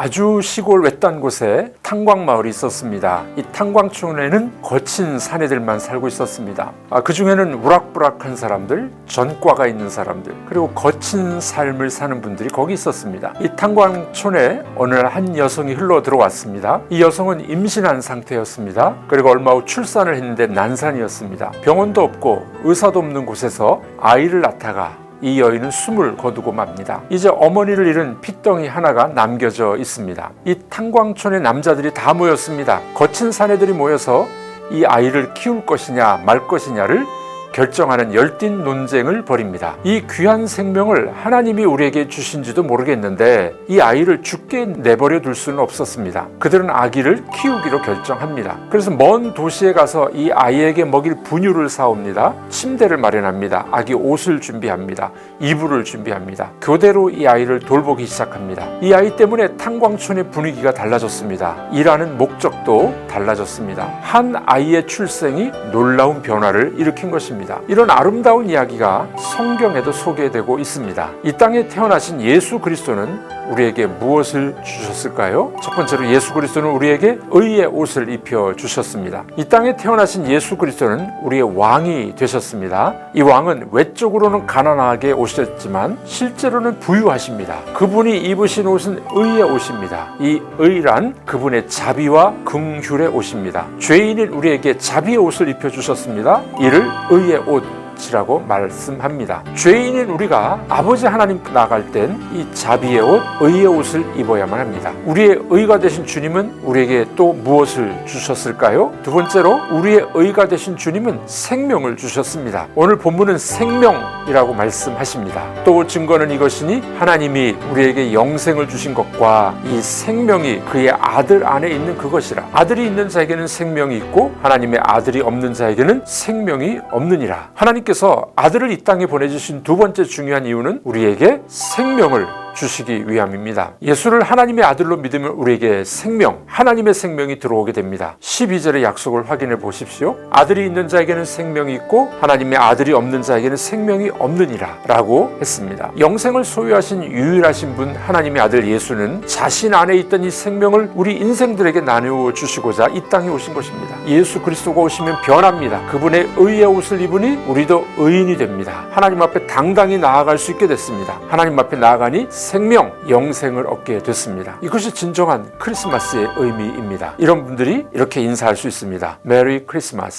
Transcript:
아주 시골 외딴 곳에 탄광 마을이 있었습니다. 이 탄광촌에는 거친 사내들만 살고 있었습니다. 아, 그 중에는 우락부락한 사람들, 전과가 있는 사람들, 그리고 거친 삶을 사는 분들이 거기 있었습니다. 이 탄광촌에 어느 날 한 여성이 흘러 들어왔습니다. 이 여성은 임신한 상태였습니다. 그리고 얼마 후 출산을 했는데 난산이었습니다. 병원도 없고 의사도 없는 곳에서 아이를 낳다가 이 여인은 숨을 거두고 맙니다. 이제 어머니를 잃은 핏덩이 하나가 남겨져 있습니다. 이 탄광촌의 남자들이 다 모였습니다. 거친 사내들이 모여서 이 아이를 키울 것이냐 말 것이냐를 결정하는 열띤 논쟁을 벌입니다. 이 귀한 생명을 하나님이 우리에게 주신지도 모르겠는데 이 아이를 죽게 내버려 둘 수는 없었습니다. 그들은 아기를 키우기로 결정합니다. 그래서 먼 도시에 가서 이 아이에게 먹일 분유를 사옵니다. 침대를 마련합니다. 아기 옷을 준비합니다. 이불을 준비합니다. 교대로 이 아이를 돌보기 시작합니다. 이 아이 때문에 탄광촌의 분위기가 달라졌습니다. 일하는 목적도 달라졌습니다. 한 아이의 출생이 놀라운 변화를 일으킨 것입니다. 이런 아름다운 이야기가 성경에도 소개되고 있습니다. 이 땅에 태어나신 예수 그리스도는 우리에게 무엇을 주셨을까요? 첫 번째로 예수 그리스도는 우리에게 의의 옷을 입혀 주셨습니다. 이 땅에 태어나신 예수 그리스도는 우리의 왕이 되셨습니다. 이 왕은 외적으로는 가난하게 오셨지만 실제로는 부유하십니다. 그분이 입으신 옷은 의의 옷입니다. 이 의란 그분의 자비와 긍휼의 옷입니다. 죄인인 우리에게 자비의 옷을 입혀 주셨습니다. 이를 의의 є от 옷 이라고 말씀합니다. 죄인인 우리가 아버지 하나님 나갈 땐 이 자비의 옷, 의의 옷을 입어야만 합니다. 우리의 의가 되신 주님은 우리에게 또 무엇을 주셨을까요? 두 번째로 우리의 의가 되신 주님은 생명을 주셨습니다. 오늘 본문은 생명이라고 말씀하십니다. 또 증거는 이것이니 하나님이 우리에게 영생을 주신 것과 이 생명이 그의 아들 안에 있는 그것이라. 아들이 있는 자에게는 생명이 있고 하나님의 아들이 없는 자에게는 생명이 없느니라. 하나님께서 아들을 이 땅에 보내주신 두 번째 중요한 이유는 우리에게 생명을 주시기 위함입니다. 예수를 하나님의 아들로 믿으면 우리에게 생명, 하나님의 생명이 들어오게 됩니다. 12절의 약속을 확인해 보십시오. 아들이 있는 자에게는 생명이 있고 하나님의 아들이 없는 자에게는 생명이 없느니라 라고 했습니다. 영생을 소유하신 유일하신 분 하나님의 아들 예수는 자신 안에 있던 이 생명을 우리 인생들에게 나누어 주시고자 이 땅에 오신 것입니다. 예수 그리스도가 오시면 변합니다. 그분의 의의 옷을 입으니 우리도 의인이 됩니다. 하나님 앞에 당당히 나아갈 수 있게 됐습니다. 하나님 앞에 나아가니 생명, 영생을 얻게 됐습니다. 이것이 진정한 크리스마스의 의미입니다. 이런 분들이 이렇게 인사할 수 있습니다. 메리 크리스마스.